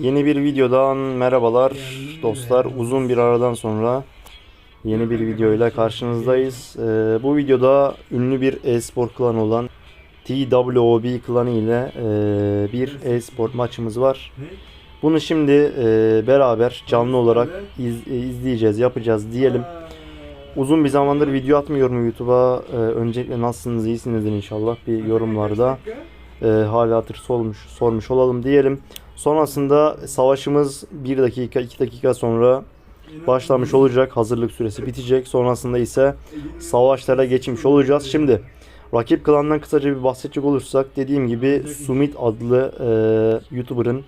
Yeni bir videodan merhabalar dostlar. Uzun bir aradan sonra yeni bir videoyla karşınızdayız. Ee, bu videoda ünlü bir e-spor klanı olan TWOB klanı ile e, bir e-spor maçımız var. Bunu şimdi e, beraber canlı olarak iz- e, izleyeceğiz, yapacağız diyelim. Uzun bir zamandır video atmıyorum YouTube'a. Ee, öncelikle nasılsınız, iyisinizdir inşallah bir yorumlarda e, hala hatır sormuş, sormuş olalım diyelim. Sonrasında savaşımız 1 dakika 2 dakika sonra başlamış olacak. Hazırlık süresi bitecek. Sonrasında ise savaşlara geçmiş olacağız. Şimdi rakip klandan kısaca bir bahsedecek olursak dediğim gibi Sumit adlı e, YouTuber'ın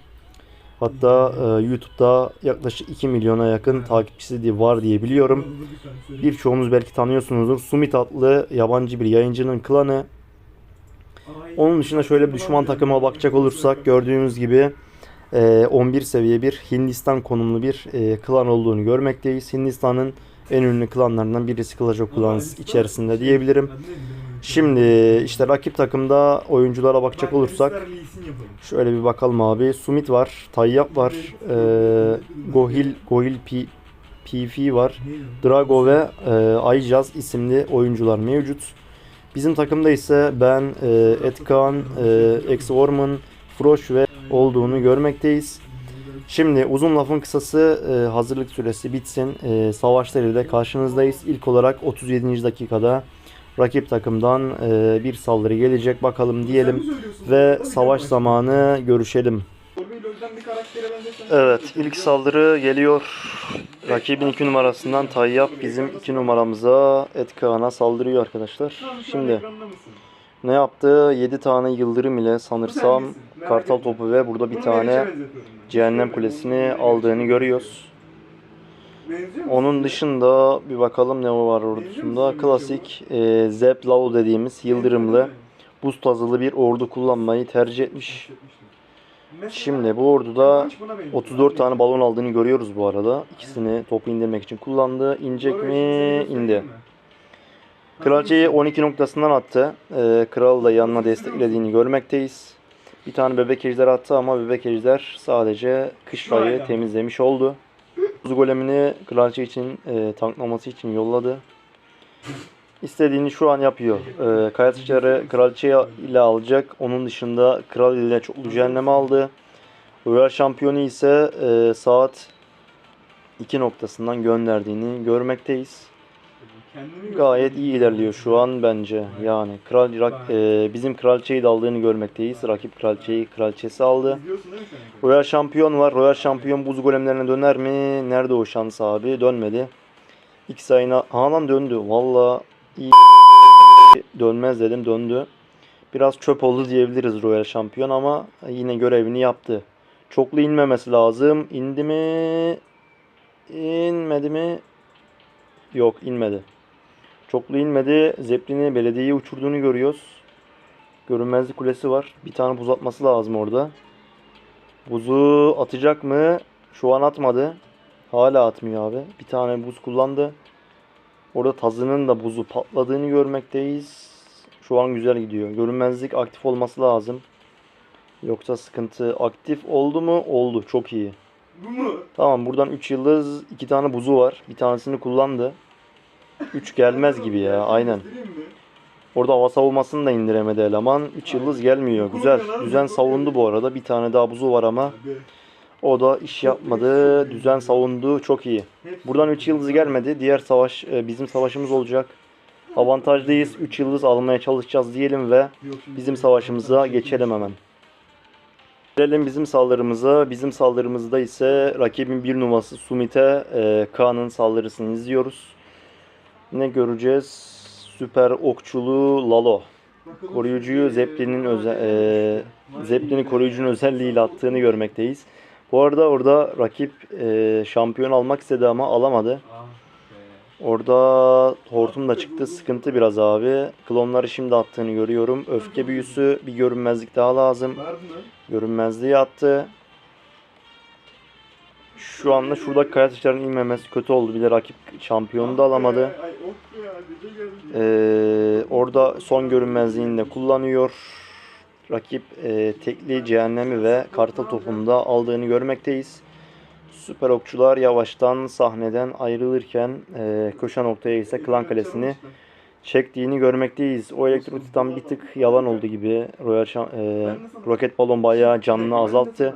hatta e, YouTube'da yaklaşık 2 milyona yakın takipçisi diye var diye biliyorum. Birçoğunuz belki tanıyorsunuzdur. Sumit adlı yabancı bir yayıncının klanı. Onun dışında şöyle bir düşman takıma bakacak olursak gördüğünüz gibi 11 seviye bir Hindistan konumlu bir e, klan olduğunu görmekteyiz. Hindistan'ın en ünlü klanlarından birisi of Clans içerisinde diyebilirim. Şimdi işte rakip takımda oyunculara bakacak olursak şöyle bir bakalım abi. Sumit var, Tayyap var, e, Gohil, Gohil P, PF var, Drago ve e, Ayjaz isimli oyuncular mevcut. Bizim takımda ise ben, e, Etkan, e, Ex-Orman, Frosh ve olduğunu görmekteyiz. Şimdi uzun lafın kısası e, hazırlık süresi bitsin. E, savaşlarıyla karşınızdayız. İlk olarak 37. dakikada rakip takımdan e, bir saldırı gelecek. Bakalım diyelim ve savaş zamanı görüşelim. Evet ilk saldırı geliyor. Rakibin 2 numarasından Tayyap bizim 2 numaramıza Etkaan'a saldırıyor arkadaşlar. Şimdi ne yaptı? 7 tane yıldırım ile sanırsam kartal topu ve burada bir tane cehennem kulesini aldığını görüyoruz. Onun dışında bir bakalım ne var ordusunda. Klasik e, Zep Lao dediğimiz yıldırımlı buz tazılı bir ordu kullanmayı tercih etmiş. Şimdi bu orduda 34 tane balon aldığını görüyoruz bu arada. İkisini topu indirmek için kullandı. İnecek mi? İndi. Kraliçeyi 12 noktasından attı. Ee, kral da yanına desteklediğini görmekteyiz. Bir tane bebek ejder attı ama bebek ejder sadece kışlayı temizlemiş oldu. Buz golemini kraliçe için e, tanklaması için yolladı. İstediğini şu an yapıyor. Ee, kaya taşları kraliçe ile alacak. Onun dışında kral ile çoklu cehenneme aldı. Royal şampiyonu ise e, saat 2 noktasından gönderdiğini görmekteyiz. Gayet iyi ilerliyor şu an bence. Yani kral rak- e, bizim kraliçeyi de aldığını görmekteyiz. Rakip kraliçeyi kraliçesi aldı. Royal şampiyon var. Royal şampiyon buz golemlerine döner mi? Nerede o şans abi? Dönmedi. İlk sayına Haaland döndü. Valla iyi dönmez dedim döndü. Biraz çöp oldu diyebiliriz Royal şampiyon ama yine görevini yaptı. Çoklu inmemesi lazım. İndi mi? İnmedi mi? Yok inmedi. Çoklu inmedi. Zeppelin'i belediyeyi uçurduğunu görüyoruz. Görünmezlik kulesi var. Bir tane buz atması lazım orada. Buzu atacak mı? Şu an atmadı. Hala atmıyor abi. Bir tane buz kullandı. Orada tazının da buzu patladığını görmekteyiz. Şu an güzel gidiyor. Görünmezlik aktif olması lazım. Yoksa sıkıntı. Aktif oldu mu? Oldu. Çok iyi. Bu mu? Tamam buradan 3 yıldız 2 tane buzu var. Bir tanesini kullandı. 3 gelmez gibi ya. Aynen. Orada hava savunmasını da indiremedi eleman. 3 yıldız gelmiyor. Güzel. Düzen savundu bu arada. Bir tane daha buzu var ama o da iş yapmadı. Düzen savundu. Çok iyi. Buradan 3 yıldız gelmedi. Diğer savaş e, bizim savaşımız olacak. Avantajlıyız. 3 yıldız almaya çalışacağız diyelim ve bizim savaşımıza geçelim hemen. Gelelim bizim saldırımıza. Bizim saldırımızda ise rakibin bir numarası Sumit'e e, Kaan'ın saldırısını izliyoruz. Ne göreceğiz? Süper okçulu Lalo. Koruyucuyu Zeppelin'in e, özel e, Zeppelin'i koruyucunun özelliğiyle attığını görmekteyiz. Bu arada orada rakip e, şampiyon almak istedi ama alamadı. Ah Orada hortum da çıktı. Sıkıntı biraz abi. Klonları şimdi attığını görüyorum. Öfke büyüsü bir görünmezlik daha lazım. Görünmezliği attı. Şu anda şurada kaya taşlarının inmemesi kötü oldu. Bir de rakip şampiyonu da alamadı. Ee, orada son görünmezliğini de kullanıyor. rakip e, tekli cehennemi ve kartal topunda aldığını görmekteyiz. Süper okçular yavaştan sahneden ayrılırken e, köşe noktaya ise klan kalesini çektiğini görmekteyiz. O elektrotitan bir tık yalan oldu gibi. Royal e, roket balon bayağı canını azalttı.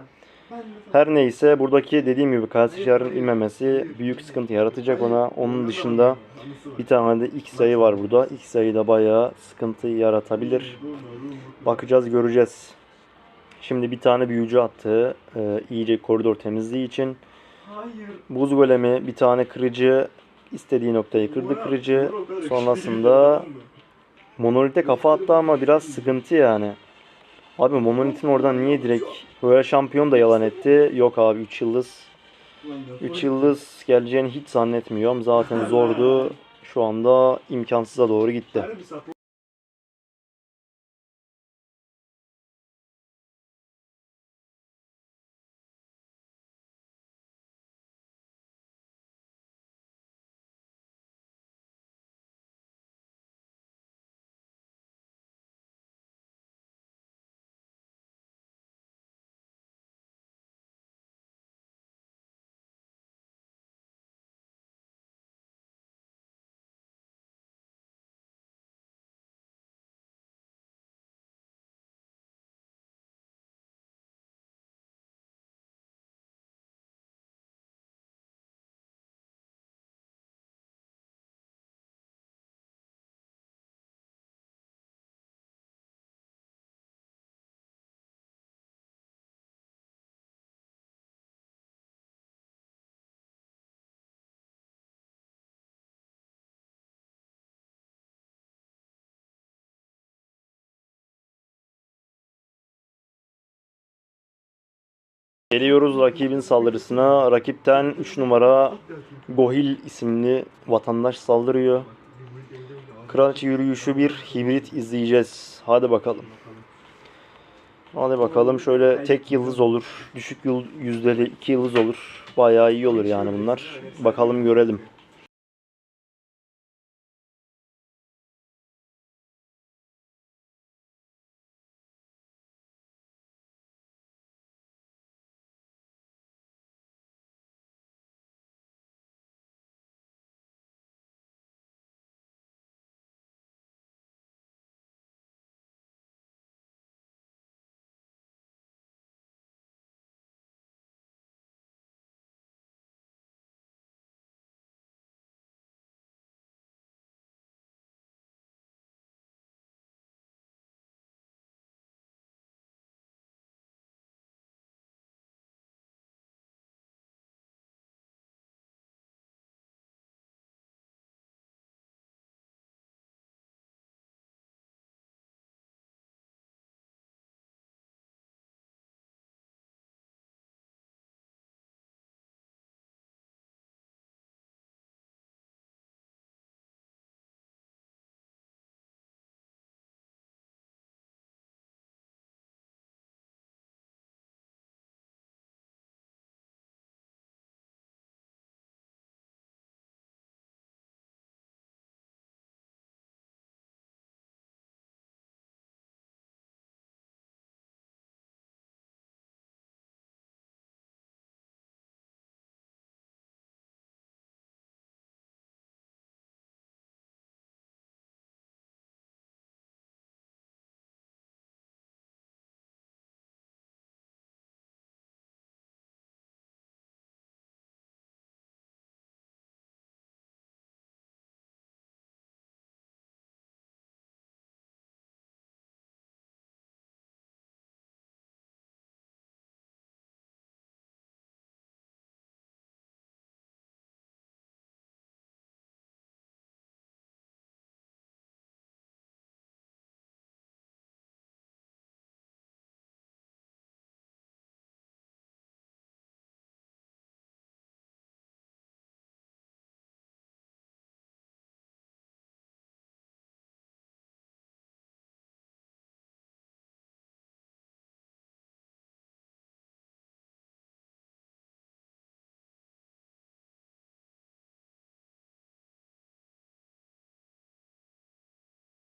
Her neyse buradaki dediğim gibi Kalsişar'ın inmemesi büyük sıkıntı yaratacak ona. Onun dışında bir tane de X sayı var burada. X sayı da bayağı sıkıntı yaratabilir. Bakacağız göreceğiz. Şimdi bir tane büyücü attı. e, iyice koridor temizliği için. Buz golemi bir tane kırıcı istediği noktayı kırdı kırıcı. Sonrasında Monolith'e kafa attı ama biraz sıkıntı yani. Abi Monolith'in oradan niye direkt Royal Şampiyon da yalan etti. Yok abi 3 yıldız. 3 yıldız geleceğini hiç zannetmiyorum. Zaten zordu. Şu anda imkansıza doğru gitti. Geliyoruz rakibin saldırısına. Rakipten 3 numara Gohil isimli vatandaş saldırıyor. Kraliçe yürüyüşü bir hibrit izleyeceğiz. Hadi bakalım. Hadi bakalım şöyle tek yıldız olur. Düşük yıl- yüzdeli iki yıldız olur. Bayağı iyi olur yani bunlar. Bakalım görelim.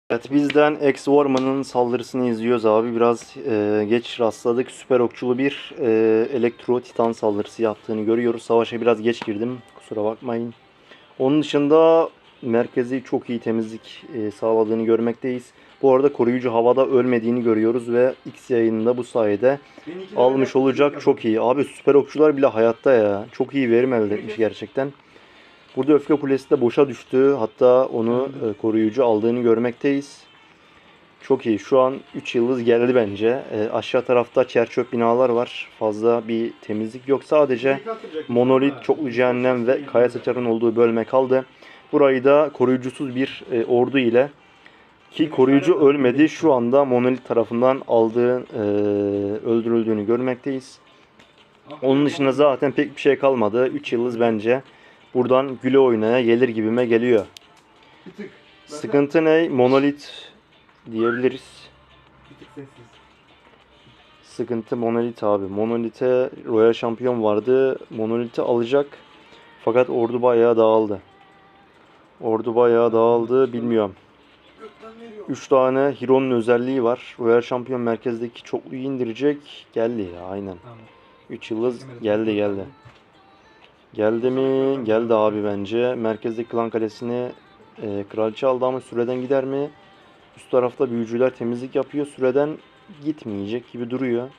Evet bizden Ex Warman'ın saldırısını izliyoruz abi. Biraz e, geç rastladık. Süper okçulu bir e, elektro titan saldırısı yaptığını görüyoruz. Savaşa biraz geç girdim. Kusura bakmayın. Onun dışında merkezi çok iyi temizlik e, sağladığını görmekteyiz. Bu arada koruyucu havada ölmediğini görüyoruz ve X yayınında bu sayede almış olacak. Çok iyi. Abi süper okçular bile hayatta ya. Çok iyi verim elde etmiş gerçekten. Burada öfke kulesi de boşa düştü. Hatta onu e, koruyucu aldığını görmekteyiz. Çok iyi. Şu an 3 yıldız geldi bence. E, aşağı tarafta çerçöp binalar var. Fazla bir temizlik yok. Sadece monolit, çoklu cehennem ve kaya saçarın olduğu bölme kaldı. Burayı da koruyucusuz bir e, ordu ile ki koruyucu ölmedi. Şu anda monolit tarafından aldığı, e, öldürüldüğünü görmekteyiz. Onun dışında zaten pek bir şey kalmadı. 3 yıldız bence buradan güle oynaya gelir gibime geliyor. Bir tık. Zaten Sıkıntı ne? Monolit diyebiliriz. Bir tık sessiz. Sıkıntı Monolit abi. Monolit'e Royal Şampiyon vardı. Monolit'i alacak. Fakat ordu bayağı dağıldı. Ordu bayağı dağıldı. Bilmiyorum. Gökten veriyor. 3 tane Hero'nun özelliği var. Royal Şampiyon merkezdeki çokluyu indirecek. Geldi ya aynen. Tamam. 3 yıldız geldi geldi. Geldi mi? Geldi abi bence. Merkezdeki klan kalesini e, kraliçe aldı ama süreden gider mi? Üst tarafta büyücüler temizlik yapıyor. Süreden gitmeyecek gibi duruyor.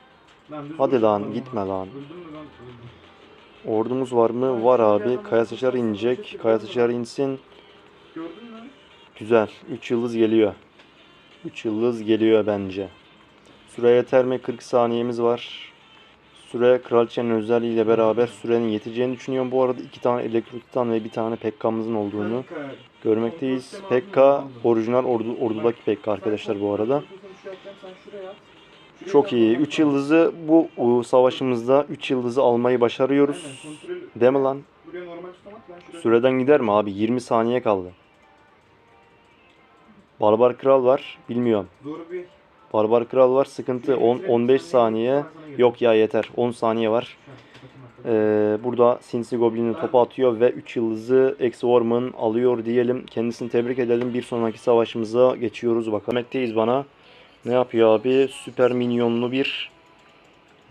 Lan Hadi lan gitme lan. Ordumuz var mı? Var abi. Kaya Saçar inecek. Kaya Saçar insin. Güzel. 3 yıldız geliyor. 3 yıldız geliyor bence. Süre yeter mi? 40 saniyemiz var. Süre kraliçenin özelliğiyle beraber sürenin yeteceğini düşünüyorum. Bu arada iki tane elektrotitan ve bir tane Pekka'mızın olduğunu görmekteyiz. Pekka orijinal ordu, ordudaki Pekka arkadaşlar bu arada. Çok iyi. bak. 3 yıldızı bu savaşımızda 3 yıldızı almayı başarıyoruz. Değil mi lan? Süreden gider mi abi? 20 saniye kaldı. Barbar Kral var. Bilmiyorum. Doğru bir. Barbar Kral var. Sıkıntı 10 15 saniye. Yok ya yeter. 10 saniye var. Ee, burada Sinsi Goblin'in topu atıyor ve 3 yıldızı Ex Warman alıyor diyelim. Kendisini tebrik edelim. Bir sonraki savaşımıza geçiyoruz bakalım. Demekteyiz bana. Ne yapıyor abi? Süper minyonlu bir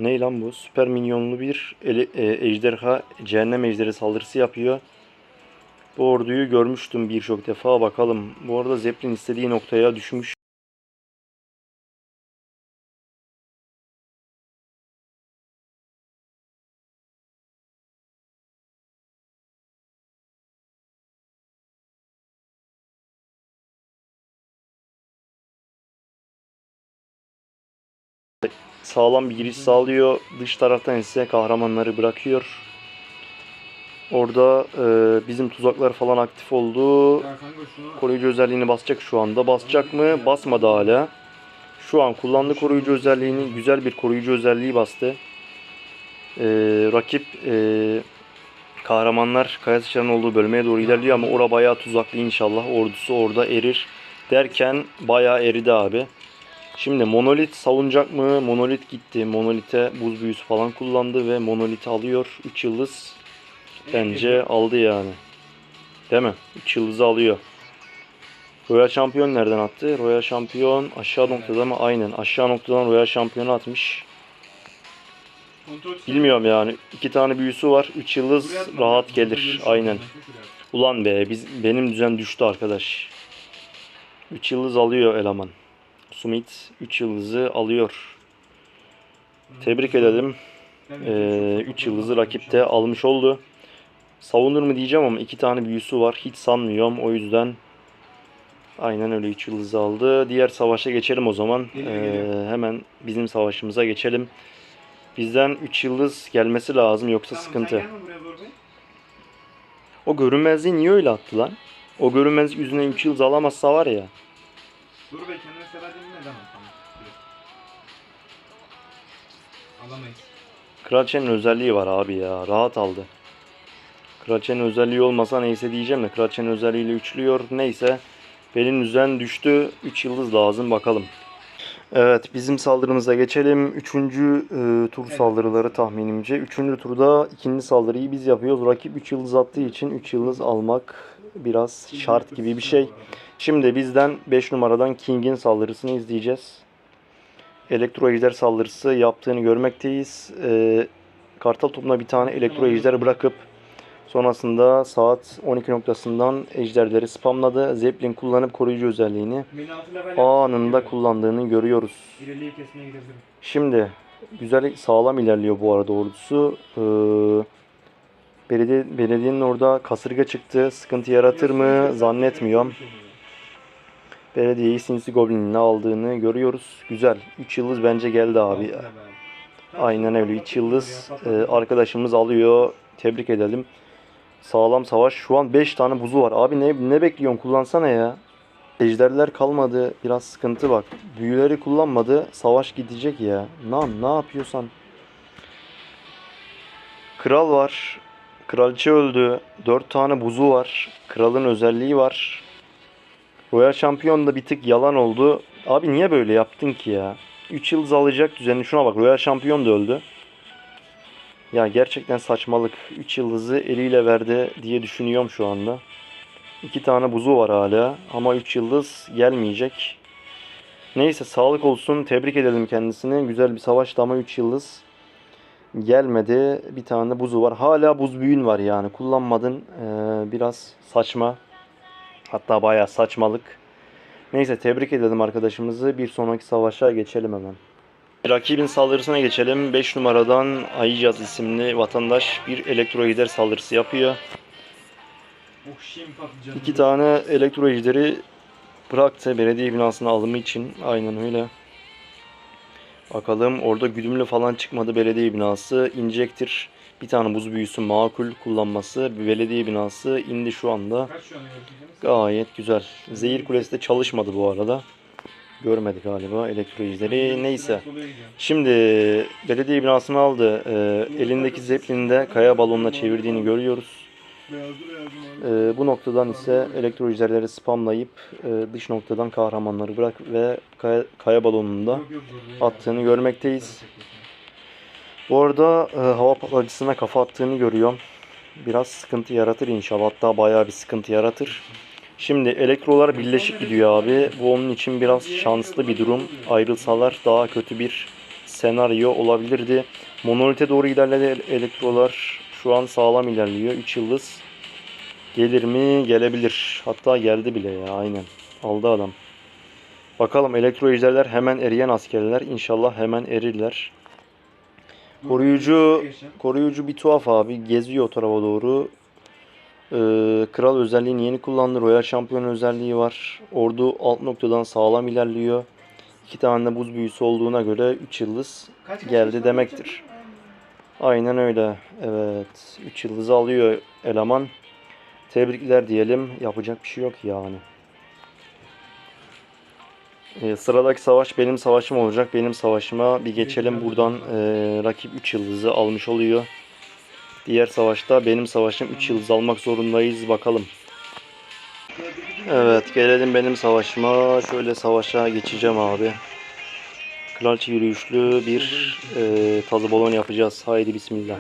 ne lan bu? Süper minyonlu bir ele- e, ejderha, cehennem ejderi saldırısı yapıyor. Bu orduyu görmüştüm birçok defa. Bakalım. Bu arada Zeppelin istediği noktaya düşmüş. Sağlam bir giriş sağlıyor. Dış taraftan ise kahramanları bırakıyor. Orada e, bizim tuzaklar falan aktif oldu. Koruyucu özelliğini basacak şu anda. Basacak mı? Basmadı hala. Şu an kullandı koruyucu özelliğini. Güzel bir koruyucu özelliği bastı. E, rakip e, kahramanlar Kaya Sıçra'nın olduğu bölmeye doğru ilerliyor ama ora bayağı tuzaklı inşallah. Ordusu orada erir. Derken bayağı eridi abi. Şimdi Monolit savunacak mı? Monolit gitti. Monolit'e buz büyüsü falan kullandı ve Monolit'i alıyor. 3 yıldız bence aldı yani. Değil mi? 3 yıldızı alıyor. Royal Şampiyon nereden attı? Royal Şampiyon aşağı noktada mı? Aynen. Aşağı noktadan Royal Şampiyonu atmış. Bilmiyorum yani. iki tane büyüsü var. 3 yıldız rahat gelir. Aynen. Ulan be biz benim düzen düştü arkadaş. 3 yıldız alıyor eleman. Smith 3 yıldızı alıyor. Tebrik edelim. Ben de çok 3 çok yıldızı çok rakip de almış oldu. Savunur mu diyeceğim ama iki tane büyüsü var. Hiç sanmıyorum. O yüzden aynen öyle 3 yıldızı aldı. Diğer savaşa geçelim o zaman. Ee, hemen bizim savaşımıza geçelim. Bizden 3 yıldız gelmesi lazım yoksa Tamam, sıkıntı. O görünmezliği niye öyle attı lan? O görünmezlik yüzünden 3 yıldız alamazsa var ya. Dur be kendine severdim ne zaman tamam. Dur. Alamayız. Kraliçenin özelliği var abi ya. Rahat aldı. Kraliçenin özelliği olmasa neyse diyeceğim de kraliçenin özelliğiyle üçlüyor. Neyse. Belin düzen düştü. 3 yıldız lazım bakalım. Evet bizim saldırımıza geçelim. Üçüncü e, tur Evet. saldırıları tahminimce. Üçüncü turda ikinci saldırıyı biz yapıyoruz. Rakip 3 yıldız attığı için 3 yıldız almak biraz şart gibi bir şey. Şimdi bizden 5 numaradan King'in saldırısını izleyeceğiz. Elektro ejder saldırısı yaptığını görmekteyiz. Ee, Kartal topuna bir tane elektro ejder bırakıp sonrasında saat 12 noktasından ejderleri spamladı. Zeppelin kullanıp koruyucu özelliğini anında kullandığını görüyoruz. Şimdi güzel sağlam ilerliyor bu arada ordusu. Ee, belediye, belediyenin orada kasırga çıktı. Sıkıntı yaratır mı zannetmiyorum. Belediyeyi Sinsi Goblin'in aldığını görüyoruz. Güzel. 3 yıldız bence geldi abi. Aynen öyle. 3 yıldız e, arkadaşımız alıyor. Tebrik edelim. Sağlam savaş. Şu an 5 tane buzu var. Abi ne, ne bekliyorsun? Kullansana ya. Ejderler kalmadı. Biraz sıkıntı bak. Büyüleri kullanmadı. Savaş gidecek ya. Lan ne yapıyorsan. Kral var. Kraliçe öldü. 4 tane buzu var. Kralın özelliği var. Royal Şampiyon da bir tık yalan oldu. Abi niye böyle yaptın ki ya? 3 yıldız alacak düzeni şuna bak. Royal Şampiyon da öldü. Ya gerçekten saçmalık. 3 yıldızı eliyle verdi diye düşünüyorum şu anda. 2 tane buzu var hala ama 3 yıldız gelmeyecek. Neyse sağlık olsun. Tebrik edelim kendisini. Güzel bir savaştı ama 3 yıldız gelmedi. Bir tane buzu var. Hala buz büyün var yani. Kullanmadın. Ee, biraz saçma. Hatta bayağı saçmalık. Neyse tebrik edelim arkadaşımızı. Bir sonraki savaşa geçelim hemen. Rakibin saldırısına geçelim. 5 numaradan Ayıcaz isimli vatandaş bir elektro ejder saldırısı yapıyor. İki tane elektro ejderi bıraktı belediye binasına alımı için. Aynen öyle. Bakalım orada güdümlü falan çıkmadı belediye binası. inecektir. Bir tane buz büyüsü makul kullanması. Bir belediye binası indi şu anda. Gayet güzel. Zehir kulesi de çalışmadı bu arada. Görmedik galiba elektro ejderi. Neyse. Şimdi belediye binasını aldı. Ee, elindeki zeplini de kaya balonuna çevirdiğini görüyoruz. Ee, bu noktadan ise elektro ejderleri spamlayıp e, dış noktadan kahramanları bırak ve kaya, kaya balonunda attığını görmekteyiz. Bu arada e, hava patlayıcısına kafa attığını görüyorum. Biraz sıkıntı yaratır inşallah. Hatta bayağı bir sıkıntı yaratır. Şimdi elektrolar birleşik gidiyor abi. Bu onun için biraz şanslı bir durum. Ayrılsalar daha kötü bir senaryo olabilirdi. Monolite doğru ilerledi elektrolar. Şu an sağlam ilerliyor. 3 yıldız. Gelir mi? Gelebilir. Hatta geldi bile ya aynen. Aldı adam. Bakalım elektro ejderler hemen eriyen askerler. İnşallah hemen erirler. Koruyucu koruyucu bir tuhaf abi. Geziyor o tarafa doğru. Ee, kral özelliğini yeni kullandı. Royal şampiyon özelliği var. Ordu alt noktadan sağlam ilerliyor. İki tane de buz büyüsü olduğuna göre 3 yıldız geldi demektir. Aynen öyle. Evet. 3 yıldızı alıyor eleman. Tebrikler diyelim. Yapacak bir şey yok yani. Ee, sıradaki savaş benim savaşım olacak. Benim savaşıma bir geçelim. Buradan ee, rakip 3 yıldızı almış oluyor. Diğer savaşta benim savaşım 3 yıldız almak zorundayız. Bakalım. Evet gelelim benim savaşıma. Şöyle savaşa geçeceğim abi. Kraliçe yürüyüşlü bir ee, tazı balon yapacağız. Haydi bismillah.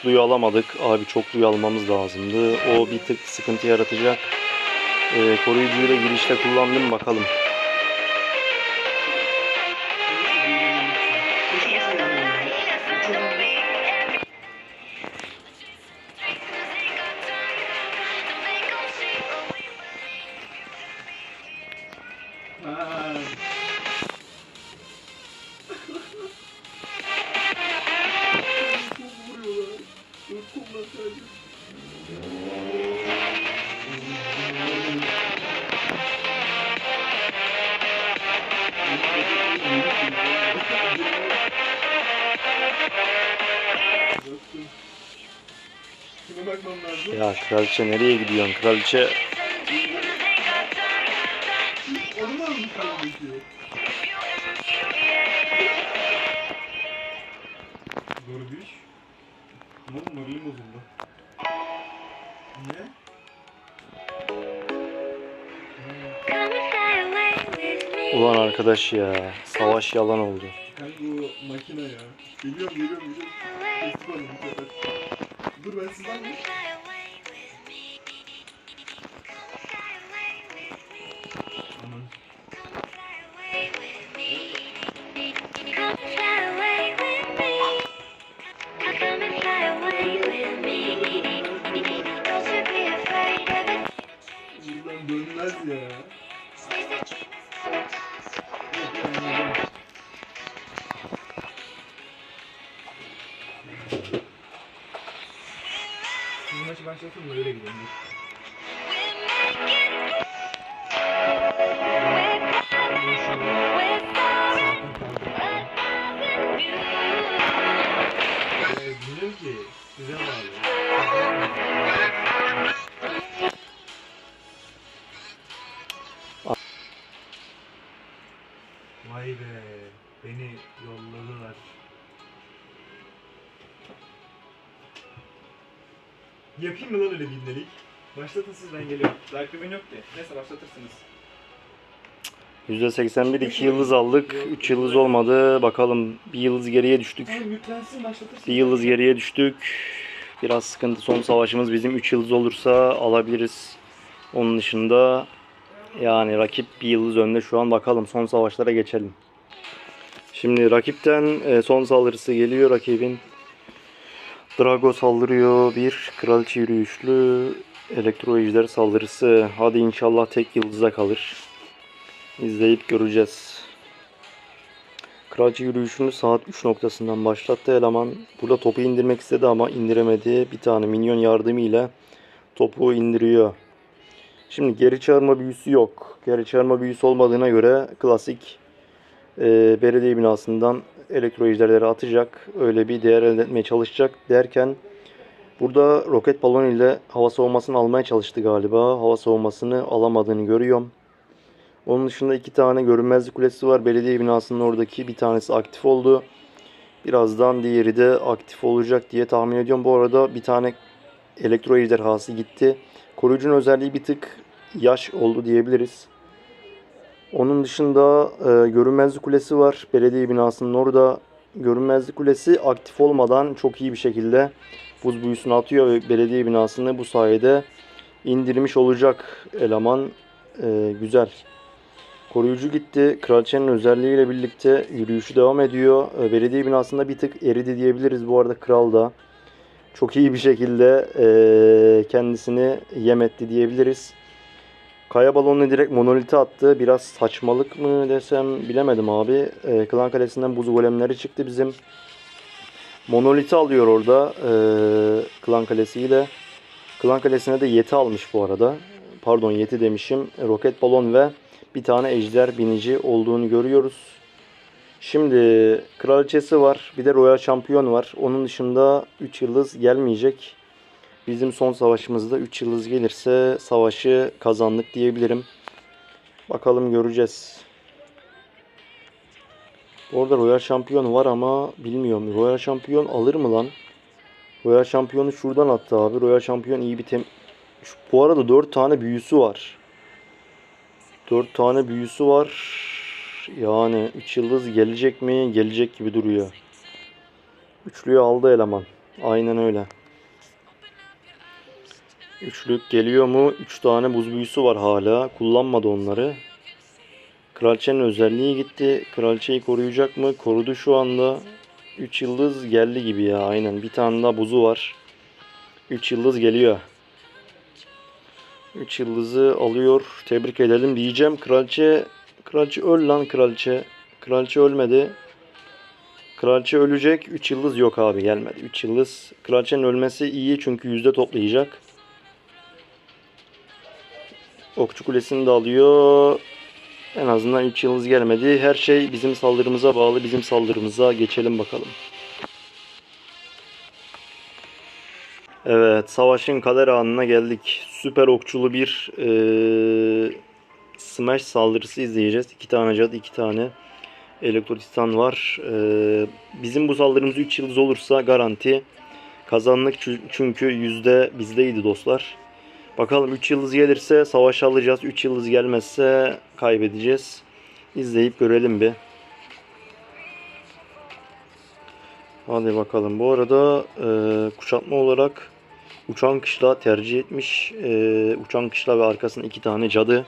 Çokluyu alamadık. Abi çokluyu almamız lazımdı. O bir tık sıkıntı yaratacak. Ee, koruyucuyu da girişte kullandım bakalım. Kraliçe nereye gidiyorsun? Kraliçe iş. Ama ulan arkadaş ya. Savaş yalan oldu. Kanka o makine ya. Geliyorum geliyorum geliyorum. Dur ben sizden mi? Yapayım mı lan öyle ibnelik? Başlatın siz ben geliyorum. Rakibin yok ki. Neyse başlatırsınız. %81 2 yıldız aldık. 3 yıldız olmadı. Bakalım bir yıldız geriye düştük. Tamam yüklensin başlatırsın. Bir yıldız geriye düştük. Biraz sıkıntı. Son savaşımız bizim 3 yıldız olursa alabiliriz. Onun dışında yani rakip bir yıldız önde şu an bakalım son savaşlara geçelim. Şimdi rakipten e, son saldırısı geliyor rakibin. Drago saldırıyor. Bir kraliçe yürüyüşlü elektro ejder saldırısı. Hadi inşallah tek yıldıza kalır. İzleyip göreceğiz. Kraliçe yürüyüşünü saat 3 noktasından başlattı eleman. Burada topu indirmek istedi ama indiremedi. Bir tane minyon yardımıyla topu indiriyor. Şimdi geri çağırma büyüsü yok. Geri çağırma büyüsü olmadığına göre klasik e, belediye binasından elektro ejderleri atacak. Öyle bir değer elde etmeye çalışacak derken burada roket balon ile hava savunmasını almaya çalıştı galiba. Hava savunmasını alamadığını görüyorum. Onun dışında iki tane görünmezlik kulesi var. Belediye binasının oradaki bir tanesi aktif oldu. Birazdan diğeri de aktif olacak diye tahmin ediyorum. Bu arada bir tane elektro ejderhası gitti. Koruyucunun özelliği bir tık yaş oldu diyebiliriz. Onun dışında e, görünmezlik kulesi var. Belediye binasının orada görünmezlik kulesi aktif olmadan çok iyi bir şekilde buz büyüsünü atıyor ve belediye binasını bu sayede indirmiş olacak eleman. E, güzel. Koruyucu gitti. Kraliçenin özelliğiyle birlikte yürüyüşü devam ediyor. E, Belediye binasında bir tık eridi diyebiliriz. Bu arada kral da çok iyi bir şekilde e, kendisini yem etti diyebiliriz. Kaya balonunu direkt monolite attı. Biraz saçmalık mı desem bilemedim abi. E, Klan Kalesi'nden buz golemleri çıktı bizim. Monolite alıyor orada e, Klan Kalesi ile. Klan Kalesi'ne de yeti almış bu arada. Pardon yeti demişim. Roket balon ve bir tane ejder binici olduğunu görüyoruz. Şimdi kraliçesi var. Bir de royal şampiyon var. Onun dışında 3 yıldız gelmeyecek. Bizim son savaşımızda 3 yıldız gelirse savaşı kazandık diyebilirim. Bakalım göreceğiz. Orada royal şampiyon var ama bilmiyorum. Royal şampiyon alır mı lan? Royal şampiyonu şuradan attı abi. Royal şampiyon iyi bir tem... Şu- Bu arada 4 tane büyüsü var. 4 tane büyüsü var. Yani 3 yıldız gelecek mi? Gelecek gibi duruyor. Üçlüyü aldı eleman. Aynen öyle. Üçlük geliyor mu? 3 tane buz büyüsü var hala. Kullanmadı onları. Kraliçenin özelliği gitti. Kraliçeyi koruyacak mı? Korudu şu anda. 3 yıldız geldi gibi ya. Aynen. Bir tane daha buzu var. 3 yıldız geliyor. 3 yıldızı alıyor. Tebrik edelim diyeceğim. Kraliçe Kraliçe öl lan kraliçe. Kraliçe ölmedi. Kraliçe ölecek. 3 yıldız yok abi gelmedi. 3 yıldız. Kraliçenin ölmesi iyi çünkü yüzde toplayacak. Okçu kulesini de alıyor. En azından 3 yıldız gelmedi. Her şey bizim saldırımıza bağlı. Bizim saldırımıza geçelim bakalım. Evet, savaşın kader anına geldik. Süper okçulu bir eee, smash saldırısı izleyeceğiz. İki tane cadı, iki tane elektrotistan var. Eee, bizim bu saldırımız 3 yıldız olursa garanti kazanlık Çü- çünkü yüzde bizdeydi dostlar. Bakalım 3 yıldız gelirse savaş alacağız. 3 yıldız gelmezse kaybedeceğiz. İzleyip görelim bir. Hadi bakalım. Bu arada eee, kuşatma olarak uçan kışla tercih etmiş. Eee, uçan kışla ve arkasında iki tane cadı.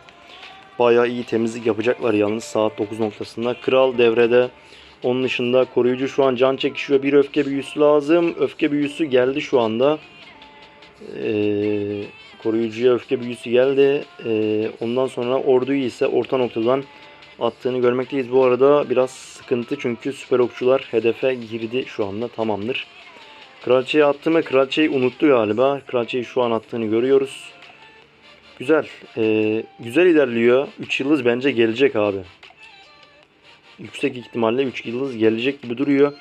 Bayağı iyi temizlik yapacaklar yalnız saat 9 noktasında. Kral devrede. Onun dışında koruyucu şu an can çekişiyor. Bir öfke büyüsü lazım. Öfke büyüsü geldi şu anda. Eee, koruyucuya öfke büyüsü geldi. Eee, ondan sonra orduyu ise orta noktadan attığını görmekteyiz. Bu arada biraz sıkıntı çünkü süper okçular hedefe girdi şu anda tamamdır. Kraliçeyi attı mı? Kraliçeyi unuttu galiba. Kraliçeyi şu an attığını görüyoruz. Güzel. Ee, güzel ilerliyor. 3 yıldız bence gelecek abi. Yüksek ihtimalle 3 yıldız gelecek gibi duruyor.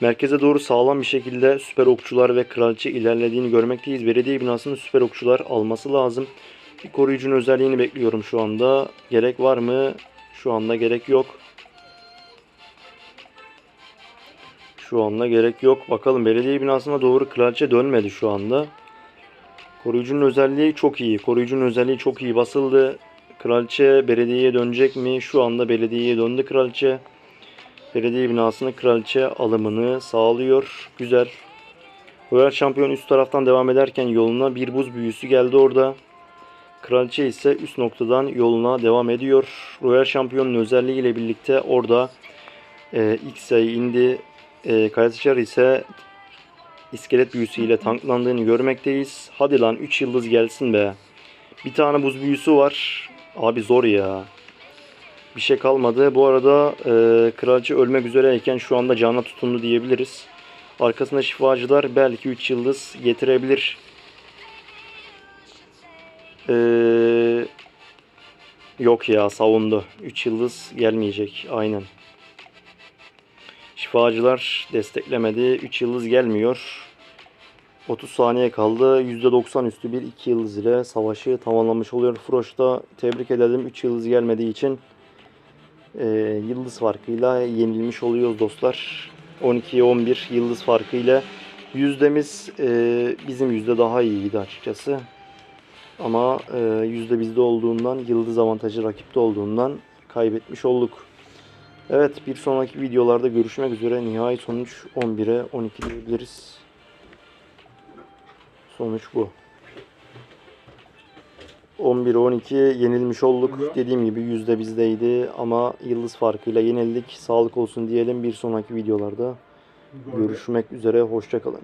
Merkeze doğru sağlam bir şekilde süper okçular ve kraliçe ilerlediğini görmekteyiz. Belediye binasını süper okçular alması lazım. Bir koruyucunun özelliğini bekliyorum şu anda. Gerek var mı? Şu anda gerek yok. Şu anda gerek yok. Bakalım belediye binasına doğru kraliçe dönmedi şu anda. Koruyucunun özelliği çok iyi. Koruyucunun özelliği çok iyi basıldı. Kraliçe belediyeye dönecek mi? Şu anda belediyeye döndü kraliçe. Belediye binasına kraliçe alımını sağlıyor. Güzel. Royal şampiyon üst taraftan devam ederken yoluna bir buz büyüsü geldi orada. Kraliçe ise üst noktadan yoluna devam ediyor. Royal şampiyonun özelliğiyle birlikte orada e, ilk sayı indi. E, Kayatıçar ise iskelet büyüsüyle tanklandığını görmekteyiz. Hadi lan 3 yıldız gelsin be. Bir tane buz büyüsü var. Abi zor ya. Bir şey kalmadı. Bu arada e, kraliçe ölmek üzereyken şu anda cana tutundu diyebiliriz. Arkasında şifacılar belki 3 yıldız getirebilir. Ee, yok ya savundu. 3 yıldız gelmeyecek. Aynen. Şifacılar desteklemedi. 3 yıldız gelmiyor. 30 saniye kaldı. %90 üstü bir 2 yıldız ile savaşı tamamlamış oluyor. Froş'ta tebrik edelim. 3 yıldız gelmediği için e, yıldız farkıyla yenilmiş oluyoruz dostlar. 12'ye 11 yıldız farkıyla. Yüzdemiz e, bizim yüzde daha iyiydi açıkçası. Ama e, yüzde bizde olduğundan, yıldız avantajı rakipte olduğundan kaybetmiş olduk. Evet bir sonraki videolarda görüşmek üzere. Nihai sonuç 11'e 12 diyebiliriz. Sonuç bu. 11-12 yenilmiş olduk. Dediğim gibi yüzde bizdeydi ama yıldız farkıyla yenildik. Sağlık olsun diyelim. Bir sonraki videolarda görüşmek üzere. Hoşçakalın.